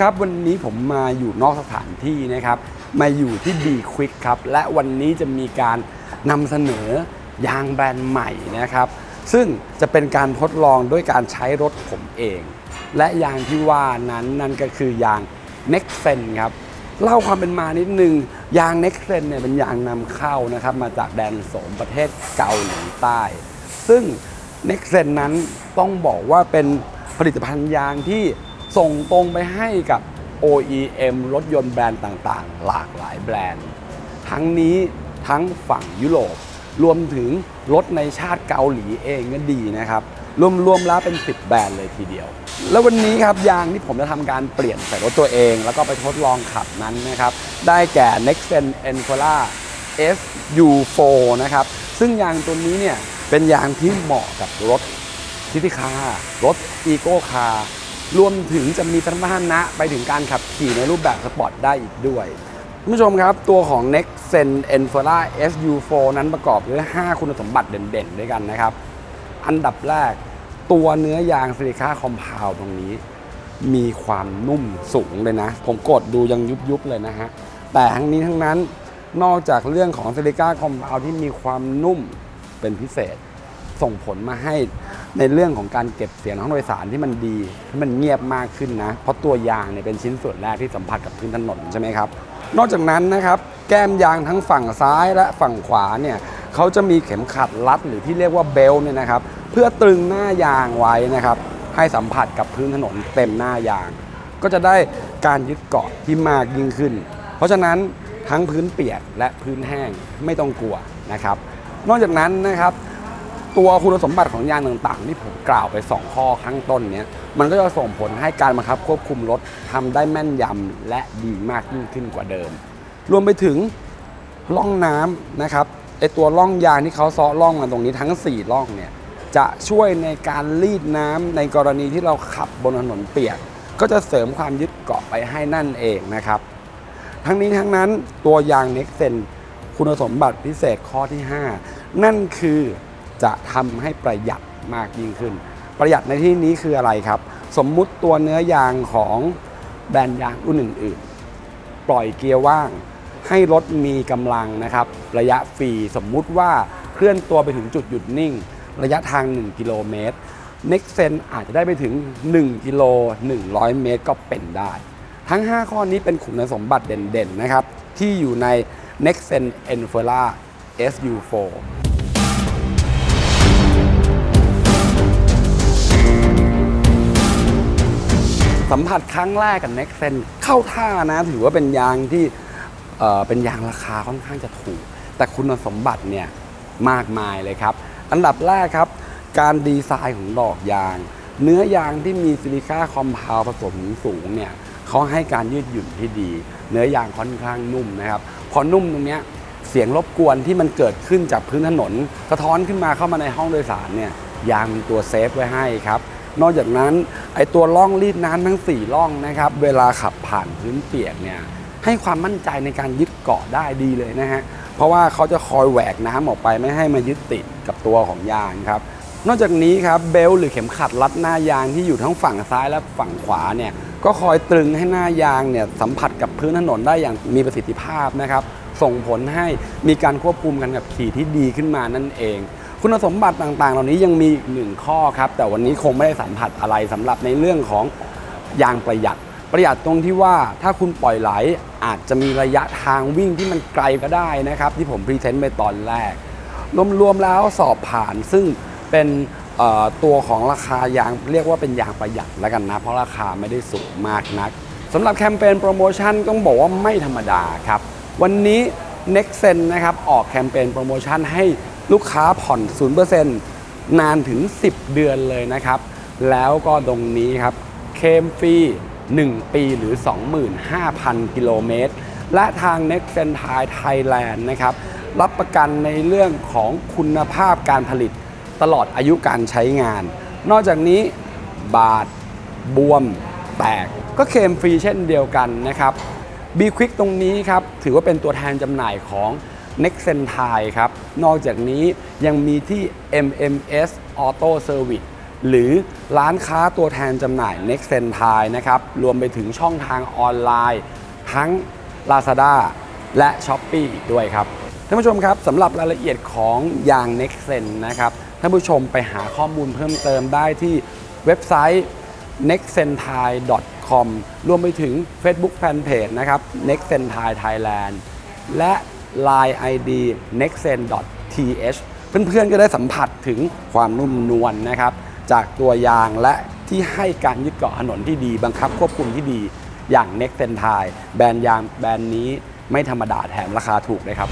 ครับ วันนี้ผมมาอยู่นอกสถานที่นะครับ มาอยู่ที่ B Quick ครับ และวันนี้จะมีการนำเสนอยางแบรนด์ใหม่นะครับ ซึ่งจะเป็นการทดลองด้วยการใช้รถผมเอง และยางที่ว่านั้นนั่นก็คือยาง Nexen ครับ เล่าความเป็นมานิดนึง ยาง Nexen เนี่ยเป็นยางนำเข้านะครับ มาจากแดนโสมประเทศเกาหลีใต้ ซึ่ง Nexen นั้นต้องบอกว่าเป็นผลิตภัณฑ์ยางที่ ส่งตรงไปให้กับ OEM รถยนต์แบรนด์ต่างๆ หลากหลายแบรนด์ ทั้งนี้ทั้งฝั่งยุโรป รวมถึงรถในชาติเกาหลีเองก็ดีนะครับรวมๆแล้วเป็น 10 แบรนด์เลยทีเดียว แล้ววันนี้ครับยางที่ผมจะทำการเปลี่ยนใส่รถตัวเอง แล้วก็ไปทดลองขับนั้นนะครับได้แก่ Nexen e n f o l a SU4 นะครับซึ่งยางตัวนี้เนี่ยเป็นยางที่เหมาะกับรถทิติคารถอีโก้คาร์ รวมถึงจะมีสมรรถนะไปถึงการขับขี่ในรูปแบบสปอร์ตได้อีกด้วยคุณผู้ชมครับ ตัวของ Nexen e n f o r a SU4 นั้นประกอบด้วย 5 คุณสมบัติเด่นๆ ด้วยกันนะครับ อันดับแรกตัวเนื้อยางซิลิก้าคอมเพลตรงนี้ มีความนุ่มสูงเลยนะ ผมกดดูยังยุบๆ เลยนะฮะ แต่ทั้งนี้ทั้งนั้นนอกจากเรื่องของซิลิก้าคอมเพลที่มีความนุ่มเป็นพิเศษ ส่งผลมาให้ ในเรื่องของการเก็บเสียงห้องโดยสารที่มันดีที่มันเงียบมากขึ้นนะ เพราะตัวยางเนี่ยเป็นชิ้นส่วนแรกที่สัมผัสกับพื้นถนนใช่ไหมครับ นอกจากนั้นนะครับแก้มยางทั้งฝั่งซ้ายและฝั่งขวาเนี่ยเขาจะมีเข็มขัดรัดหรือที่เรียกว่าเบลต์เนี่ยนะครับเพื่อตรึงหน้ายางไว้นะครับให้สัมผัสกับพื้นถนนเต็มหน้ายาง ก็จะได้การยึดเกาะที่มากยิ่งขึ้น เพราะฉะนั้นทั้งพื้นเปียกและพื้นแห้งไม่ต้องกลัวนะครับ นอกจากนั้นนะครับ ตัวคุณสมบัติของยางต่างๆ ที่ผมกล่าวไป 2 ข้อข้างต้นเนี้ยมันก็จะส่งผลให้การบังคับควบคุมรถทำได้แม่นยำและดีมากยิ่งขึ้นกว่าเดิม รวมไปถึงร่องน้ำนะครับไอตัวร่องยางที่เขาซาะร่องมาตรงนี้ทั้ง4ร่องเนี่ยจะช่วยในการรีดน้ำในกรณีที่เราขับบนถนนเปียก ก็จะเสริมความยึดเกาะไปให้นั่นเองนะครับ ทั้งนี้ทั้งนั้นตัวยาง Nexen คุณสมบัติพิเศษข้อที่ 5 นั่นคือ จะทำให้ประหยัดมากยิ่งขึ้น ประหยัดในที่นี้คืออะไรครับ สมมุติตัวเนื้อยางของแบรนด์ยางรุ่นอื่นๆ ปล่อยเกียร์ว่างให้รถมีกำลังนะครับ ระยะฟรีสมมุติว่าเคลื่อนตัวไปถึงจุดหยุดนิ่ง ระยะทาง 1 กิโลเมตร Nexen อาจจะได้ไปถึง 1 กิโล 100 เมตรก็เป็นได้ ทั้ง 5 ข้อนี้เป็นคุณสมบัติเด่นๆนะครับ ที่อยู่ใน Nexen e n f o r a SU4 สัมผัสครั้งแรกกับ Nexen เข้าท่านะ ถือว่าเป็นยางที่เอ่อเป็นยางราคาค่อนข้างจะถูก แต่คุณสมบัติเนี่ยมากมายเลยครับ อันดับแรกครับ การดีไซน์ของดอกยาง เนื้อยางที่มีซิลิก้าคอมเพลผสมสูงเนี่ยเขาให้การยืดหยุ่นที่ดี เนื้อยางค่อนข้างนุ่มนะครับพอนุ่มตรงเนี้ยเสียงรบกวนที่มันเกิดขึ้นจากพื้นถนน สะท้อนขึ้นมาเข้ามาในห้องโดยสารเนี่ยยางมีตัวเซฟไว้ให้ครับ นอกจากนั้น ไอตัวร่องรีดน้ำทั้ง4ร่องนะครับ เวลาขับผ่านพื้นเปียกเนี่ยให้ความมั่นใจในการยึดเกาะได้ดีเลยนะฮะ เพราะว่าเขาจะคอยแหวกน้ำออกไปไม่ให้มายึดติดกับตัวของยางครับ นอกจากนี้ครับเบลต์หรือเข็มขัดรัดหน้ายางที่อยู่ทั้งฝั่งซ้ายและฝั่งขวาเนี่ยก็คอยตรึงให้หน้ายางเนี่ยสัมผัสกับพื้นถนนได้อย่างมีประสิทธิภาพนะครับ ส่งผลให้มีการควบคุมการขับขี่ที่ดีขึ้นมานั่นเอง คุณสมบัติต่างๆ เหล่านี้ยังมีอีกหนึ่งข้อครับ แต่วันนี้คงไม่ได้สัมผัสอะไรสำหรับในเรื่องของยางประหยัด ประหยัดตรงที่ว่าถ้าคุณปล่อยไหลอาจจะมีระยะทางวิ่งที่มันไกลก็ได้นะครับ ที่ผมพรีเซนต์ไปตอนแรก รวมๆแล้วสอบผ่านซึ่งเป็นตัวของราคายางเรียกว่าเป็นยางประหยัดแล้วกันนะ เพราะราคาไม่ได้สูงมากนักสำหรับแคมเปญโปรโมชั่นต้องบอกว่าไม่ธรรมดาครับ วันนี้ Nexen นะครับออกแคมเปญโปรโมชั่นให้ ลูกค้าผ่อน 0%นานถึง 10 เดือนเลยนะครับ แล้วก็ตรงนี้ครับ เคมฟรี 1 ปีหรือ 25,000 กิโลเมตร และทาง Next e n t i Thailand นะครับ รับประกันในเรื่องของคุณภาพการผลิตตลอดอายุการใช้งาน นอกจากนี้บาดบวม แตก ก็เคลมฟรีเช่นเดียวกันนะครับ B Quick ตรงนี้ครับ ถือว่าเป็นตัวแทนจำหน่ายของ Next e n t i ครับ นอกจากนี้ยังมีที่ MMS Auto Service หรือร้านค้าตัวแทนจำหน่าย Next e n t i นะครับ รวมไปถึงช่องทางออนไลน์ ทั้ง Lazada และ s h อ p e e อีกด้วยครับ ท่านผู้ชมครับสำหรับรายละเอียดของยาง Next e n นะครับ ท่านผู้ชมไปหาข้อมูลเพิ่มเติมได้ที่เว็บไซต์ nextcentai.com รวมไปถึง Facebook Fanpage นะครับ nextcentai Thailand และ Line ID nexen th เพื่อนๆก็ได้สัมผัสถึงความนุ่มนวลนะครับ จากตัวยางและที่ให้การยึดเกาะถนนที่ดี บังคับควบคุมที่ดีอย่าง n e x t e n t i แบรนด์ยางแบรนด์นี้ไม่ธรรมดาแถมราคาถูกเลยครับ